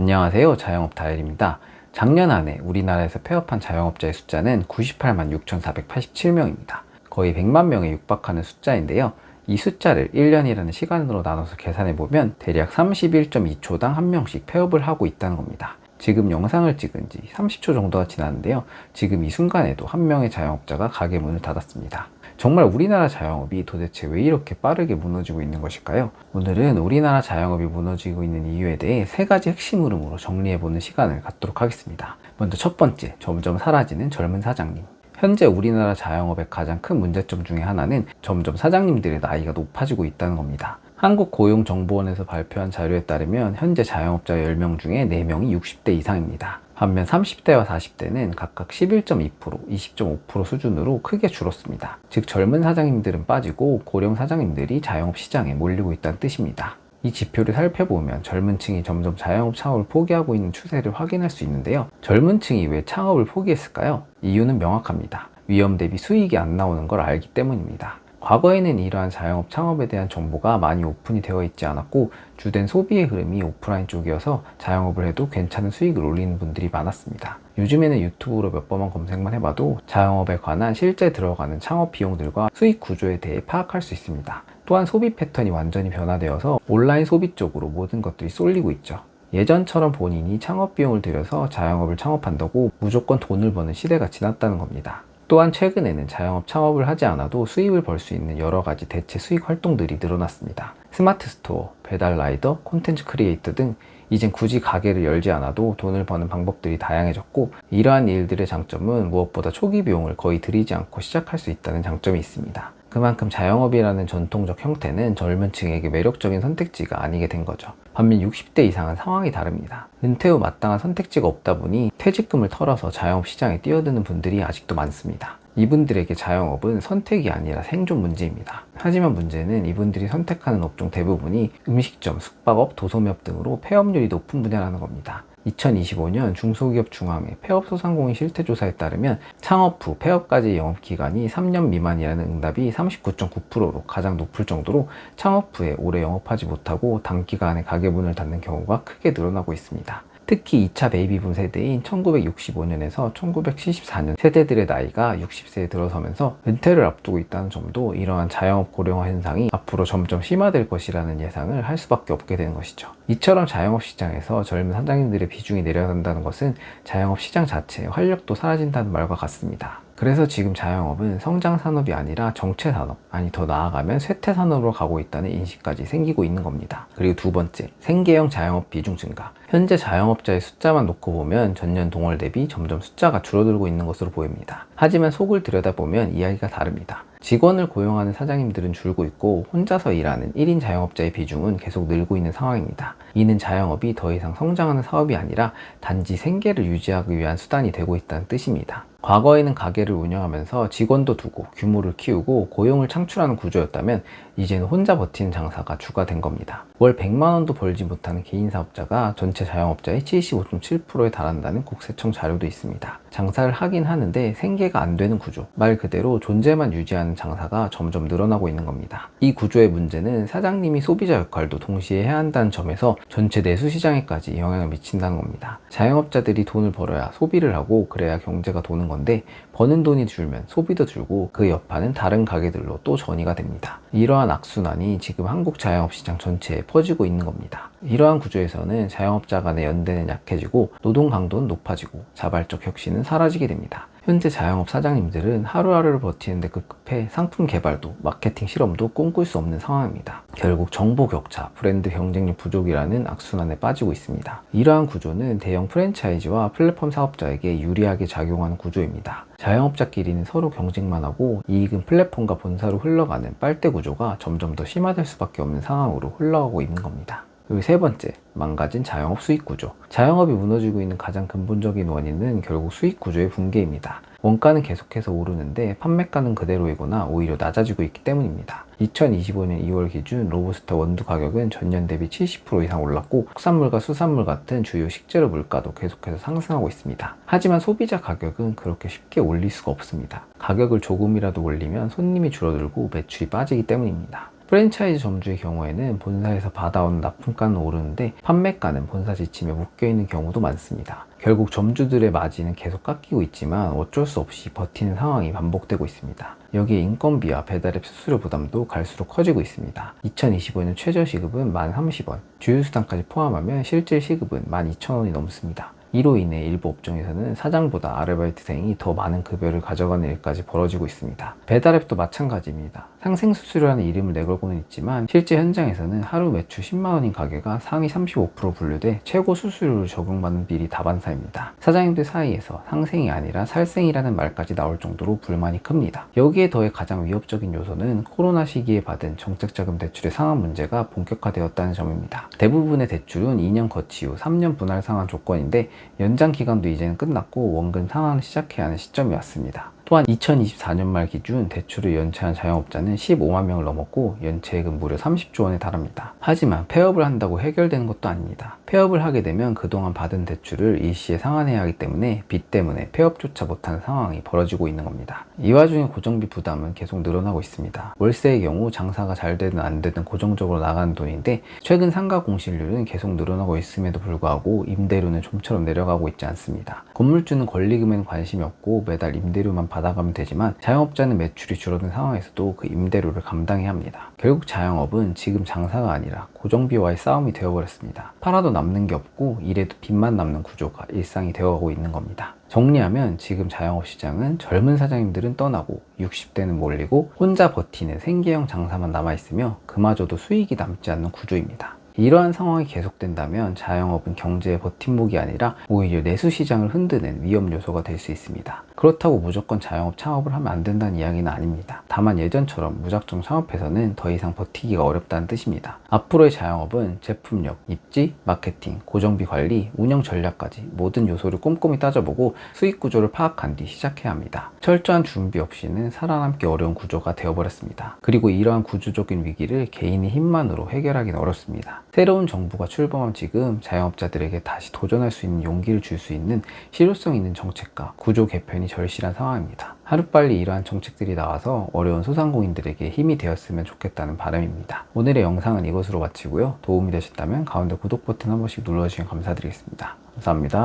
안녕하세요. 자영업 다일입니다. 작년 한해 우리나라에서 폐업한 자영업자의 숫자는 98만 6,487명입니다. 거의 100만 명에 육박하는 숫자인데요. 이 숫자를 1년이라는 시간으로 나눠서 계산해 보면 대략 31.2초당 한 명씩 폐업을 하고 있다는 겁니다. 지금 영상을 찍은 지 30초 정도가 지났는데요. 지금 이 순간에도 한 명의 자영업자가 가게 문을 닫았습니다. 정말 우리나라 자영업이 도대체 왜 이렇게 빠르게 무너지고 있는 것일까요? 오늘은 우리나라 자영업이 무너지고 있는 이유에 대해 세 가지 핵심 흐름으로 정리해보는 시간을 갖도록 하겠습니다. 먼저 첫 번째, 점점 사라지는 젊은 사장님. 현재 우리나라 자영업의 가장 큰 문제점 중에 하나는 점점 사장님들의 나이가 높아지고 있다는 겁니다. 한국고용정보원에서 발표한 자료에 따르면 현재 자영업자 10명 중에 4명이 60대 이상입니다. 반면 30대와 40대는 각각 11.2%, 20.5% 수준으로 크게 줄었습니다. 즉 젊은 사장님들은 빠지고 고령 사장님들이 자영업 시장에 몰리고 있다는 뜻입니다. 이 지표를 살펴보면 젊은 층이 점점 자영업 창업을 포기하고 있는 추세를 확인할 수 있는데요. 젊은 층이 왜 창업을 포기했을까요? 이유는 명확합니다. 위험 대비 수익이 안 나오는 걸 알기 때문입니다. 과거에는 이러한 자영업 창업에 대한 정보가 많이 오픈이 되어 있지 않았고 주된 소비의 흐름이 오프라인 쪽이어서 자영업을 해도 괜찮은 수익을 올리는 분들이 많았습니다. 요즘에는 유튜브로 몇 번만 검색만 해봐도 자영업에 관한 실제 들어가는 창업 비용들과 수익 구조에 대해 파악할 수 있습니다. 또한 소비 패턴이 완전히 변화되어서 온라인 소비 쪽으로 모든 것들이 쏠리고 있죠. 예전처럼 본인이 창업 비용을 들여서 자영업을 창업한다고 무조건 돈을 버는 시대가 지났다는 겁니다. 또한 최근에는 자영업 창업을 하지 않아도 수입을 벌 수 있는 여러 가지 대체 수익 활동들이 늘어났습니다. 스마트 스토어, 배달 라이더, 콘텐츠 크리에이터 등 이젠 굳이 가게를 열지 않아도 돈을 버는 방법들이 다양해졌고 이러한 일들의 장점은 무엇보다 초기 비용을 거의 들이지 않고 시작할 수 있다는 장점이 있습니다. 그만큼 자영업이라는 전통적 형태는 젊은 층에게 매력적인 선택지가 아니게 된 거죠. 반면 60대 이상은 상황이 다릅니다. 은퇴 후 마땅한 선택지가 없다 보니 퇴직금을 털어서 자영업 시장에 뛰어드는 분들이 아직도 많습니다. 이분들에게 자영업은 선택이 아니라 생존 문제입니다. 하지만 문제는 이분들이 선택하는 업종 대부분이 음식점, 숙박업, 도소매업 등으로 폐업률이 높은 분야라는 겁니다. 2025년 중소기업 중앙회 폐업소상공인 실태조사에 따르면 창업 후 폐업까지 영업기간이 3년 미만이라는 응답이 39.9%로 가장 높을 정도로 창업 후에 오래 영업하지 못하고 단기간에 가게 문을 닫는 경우가 크게 늘어나고 있습니다. 특히 2차 베이비붐 세대인 1965년에서 1974년 세대들의 나이가 60세에 들어서면서 은퇴를 앞두고 있다는 점도 이러한 자영업 고령화 현상이 앞으로 점점 심화될 것이라는 예상을 할 수밖에 없게 되는 것이죠. 이처럼 자영업 시장에서 젊은 사장님들의 비중이 내려간다는 것은 자영업 시장 자체의 활력도 사라진다는 말과 같습니다. 그래서 지금 자영업은 성장 산업이 아니라 정체 산업, 아니 더 나아가면 쇠퇴 산업으로 가고 있다는 인식까지 생기고 있는 겁니다. 그리고 두 번째, 생계형 자영업 비중 증가. 현재 자영업자의 숫자만 놓고 보면 전년 동월 대비 점점 숫자가 줄어들고 있는 것으로 보입니다. 하지만 속을 들여다보면 이야기가 다릅니다. 직원을 고용하는 사장님들은 줄고 있고 혼자서 일하는 1인 자영업자의 비중은 계속 늘고 있는 상황입니다. 이는 자영업이 더 이상 성장하는 사업이 아니라 단지 생계를 유지하기 위한 수단이 되고 있다는 뜻입니다. 과거에는 가게를 운영하면서 직원도 두고 규모를 키우고 고용을 창출하는 구조였다면 이제는 혼자 버티는 장사가 주가 된 겁니다. 월 100만 원도 벌지 못하는 개인 사업자가 전체 자영업자의 75.7%에 달한다는 국세청 자료도 있습니다. 장사를 하긴 하는데 생계가 안 되는 구조, 말 그대로 존재만 유지하는 장사가 점점 늘어나고 있는 겁니다. 이 구조의 문제는 사장님이 소비자 역할도 동시에 해야 한다는 점에서 전체 내수 시장에까지 영향을 미친다는 겁니다. 자영업자들이 돈을 벌어야 소비를 하고 그래야 경제가 도는 건데 버는 돈이 줄면 소비도 줄고 그 여파는 다른 가게들로 또 전이가 됩니다. 이러한 악순환이 지금 한국 자영업 시장 전체에 퍼지고 있는 겁니다. 이러한 구조에서는 자영업자 간의 연대는 약해지고 노동 강도는 높아지고 자발적 혁신은 사라지게 됩니다. 현재 자영업 사장님들은 하루하루를 버티는데 급급해 상품 개발도 마케팅 실험도 꿈꿀 수 없는 상황입니다. 결국 정보 격차, 브랜드 경쟁력 부족이라는 악순환에 빠지고 있습니다. 이러한 구조는 대형 프랜차이즈와 플랫폼 사업자에게 유리하게 작용하는 구조입니다. 자영업자끼리는 서로 경쟁만 하고 이익은 플랫폼과 본사로 흘러가는 빨대 구조가 점점 더 심화될 수밖에 없는 상황으로 흘러가고 있는 겁니다. 그리고 세 번째, 망가진 자영업 수익 구조. 자영업이 무너지고 있는 가장 근본적인 원인은 결국 수익 구조의 붕괴입니다. 원가는 계속해서 오르는데 판매가는 그대로이거나 오히려 낮아지고 있기 때문입니다. 2025년 2월 기준 로브스터 원두 가격은 전년 대비 70% 이상 올랐고 국산물과 수산물 같은 주요 식재료 물가도 계속해서 상승하고 있습니다. 하지만 소비자 가격은 그렇게 쉽게 올릴 수가 없습니다. 가격을 조금이라도 올리면 손님이 줄어들고 매출이 빠지기 때문입니다. 프랜차이즈 점주의 경우에는 본사에서 받아오는 납품가는 오르는데 판매가는 본사 지침에 묶여있는 경우도 많습니다. 결국 점주들의 마진은 계속 깎이고 있지만 어쩔 수 없이 버티는 상황이 반복되고 있습니다. 여기에 인건비와 배달앱 수수료 부담도 갈수록 커지고 있습니다. 2025년 최저 시급은 1,030원, 주유수당까지 포함하면 실질 시급은 12,000원이 넘습니다. 이로 인해 일부 업종에서는 사장보다 아르바이트생이 더 많은 급여를 가져가는 일까지 벌어지고 있습니다. 배달앱도 마찬가지입니다. 상생수수료라는 이름을 내걸고는 있지만 실제 현장에서는 하루 매출 10만원인 가게가 상위 35% 분류돼 최고 수수료를 적용받는 비리 다반사입니다. 사장님들 사이에서 상생이 아니라 살생이라는 말까지 나올 정도로 불만이 큽니다. 여기에 더해 가장 위협적인 요소는 코로나 시기에 받은 정책자금 대출의 상환 문제가 본격화되었다는 점입니다. 대부분의 대출은 2년 거치 후 3년 분할 상환 조건인데 연장 기간도 이제는 끝났고 원금 상환을 시작해야 하는 시점이 왔습니다. 또한 2024년 말 기준 대출을 연체한 자영업자는 15만 명을 넘었고 연체액은 무려 30조 원에 달합니다. 하지만 폐업을 한다고 해결되는 것도 아닙니다. 폐업을 하게 되면 그동안 받은 대출을 일시에 상환해야 하기 때문에 빚 때문에 폐업조차 못하는 상황이 벌어지고 있는 겁니다. 이 와중에 고정비 부담은 계속 늘어나고 있습니다. 월세의 경우 장사가 잘 되든 안 되든 고정적으로 나가는 돈인데 최근 상가 공실률은 계속 늘어나고 있음에도 불구하고 임대료는 좀처럼 내려가고 있지 않습니다. 건물주는 권리금에는 관심이 없고 매달 임대료만 받아가면 되지만 자영업자는 매출이 줄어든 상황에서도 그 임대료를 감당해야 합니다. 결국 자영업은 지금 장사가 아니라 고정비와의 싸움이 되어버렸습니다. 팔아도 남는 게 없고 일해도 빚만 남는 구조가 일상이 되어가고 있는 겁니다. 정리하면 지금 자영업 시장은 젊은 사장님들은 떠나고 60대는 몰리고 혼자 버티는 생계형 장사만 남아있으며 그마저도 수익이 남지 않는 구조입니다. 이러한 상황이 계속된다면 자영업은 경제의 버팀목이 아니라 오히려 내수 시장을 흔드는 위험 요소가 될 수 있습니다. 그렇다고 무조건 자영업 창업을 하면 안 된다는 이야기는 아닙니다. 다만 예전처럼 무작정 창업해서는 더 이상 버티기가 어렵다는 뜻입니다. 앞으로의 자영업은 제품력, 입지, 마케팅, 고정비 관리, 운영 전략까지 모든 요소를 꼼꼼히 따져보고 수익 구조를 파악한 뒤 시작해야 합니다. 철저한 준비 없이는 살아남기 어려운 구조가 되어버렸습니다. 그리고 이러한 구조적인 위기를 개인의 힘만으로 해결하기는 어렵습니다. 새로운 정부가 출범한 지금 자영업자들에게 다시 도전할 수 있는 용기를 줄 수 있는 실효성 있는 정책과 구조 개편이 절실한 상황입니다. 하루빨리 이러한 정책들이 나와서 어려운 소상공인들에게 힘이 되었으면 좋겠다는 바람입니다. 오늘의 영상은 이것으로 마치고요. 도움이 되셨다면 가운데 구독 버튼 한 번씩 눌러주시면 감사드리겠습니다. 감사합니다.